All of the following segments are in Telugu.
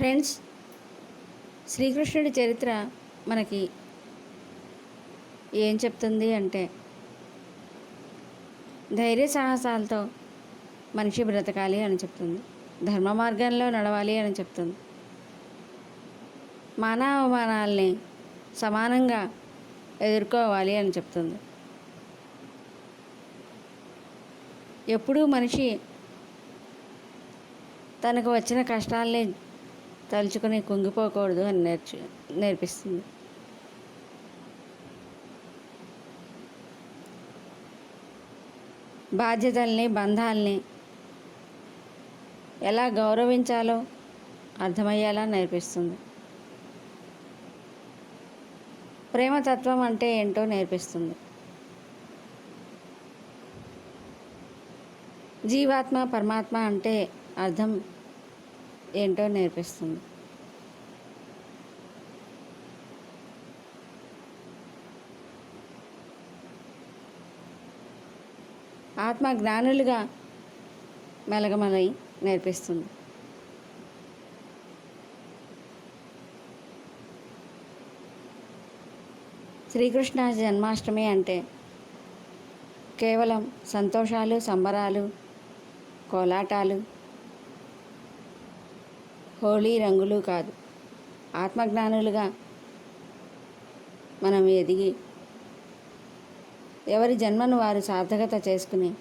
ఫ్రెండ్స్ శ్రీకృష్ణుడి చరిత్ర మనకి ఏం చెప్తుంది అంటే ధైర్య సాహసాలతో మనిషి బ్రతకాలి అని చెప్తుంది. ధర్మ మార్గంలో నడవాలి అని చెప్తుంది. మానవమానాల్ని సమానంగా ఎదుర్కోవాలి అని చెప్తుంది. ఎప్పుడూ మనిషి తనకు వచ్చిన కష్టాల్ని తలుచుకుని కుంగిపోకూడదు అని నేర్చు నేర్పిస్తుంది. బాధ్యతల్ని బంధాల్ని ఎలా గౌరవించాలో అర్థమయ్యేలా నేర్పిస్తుంది. ప్రేమతత్వం అంటే ఏంటో నేర్పిస్తుంది. జీవాత్మ పరమాత్మ అంటే అర్థం ఏంటో నేర్పిస్తుంది. ఆత్మ జ్ఞానులుగా మెలగమలై నేర్పిస్తుంది. శ్రీకృష్ణ జన్మాష్టమి అంటే కేవలం సంతోషాలు సంబరాలు కోలాటాలు హోళీ రంగులు కాదు. ఆత్మజ్ఞానులుగా మనం ఎదిగి ఎవరి జన్మను వారు సార్థకత చేసుకుని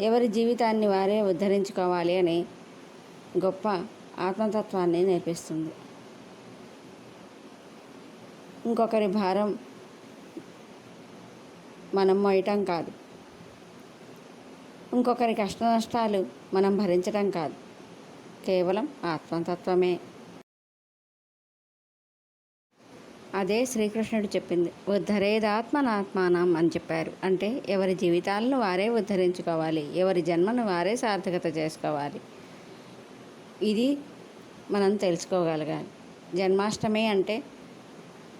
ఎవరి జీవితాన్ని వారే ఉద్ధరించుకోవాలి అని గొప్ప ఆత్మతత్వాన్ని నేర్పిస్తుంది. ఇంకొకరి భారం మనం మోయటం కాదు. ఇంకొకరి కష్ట నష్టాలు మనం భరించడం కాదు. కేవలం ఆత్మతత్వమే. అదే శ్రీకృష్ణుడు చెప్పింది ఉద్ధరేదాత్మనాత్మానం అని చెప్పారు. అంటే ఎవరి జీవితాలను వారే ఉద్ధరించుకోవాలి ఎవరి జన్మను వారే సార్థకత చేసుకోవాలి. ఇది మనం తెలుసుకోగలగాలి. జన్మాష్టమి అంటే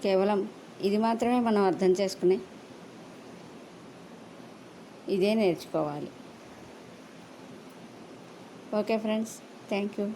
కేవలం ఇది మాత్రమే మనం అర్థం చేసుకుని ఇదే నేర్చుకోవాలి. Okay friends thank you.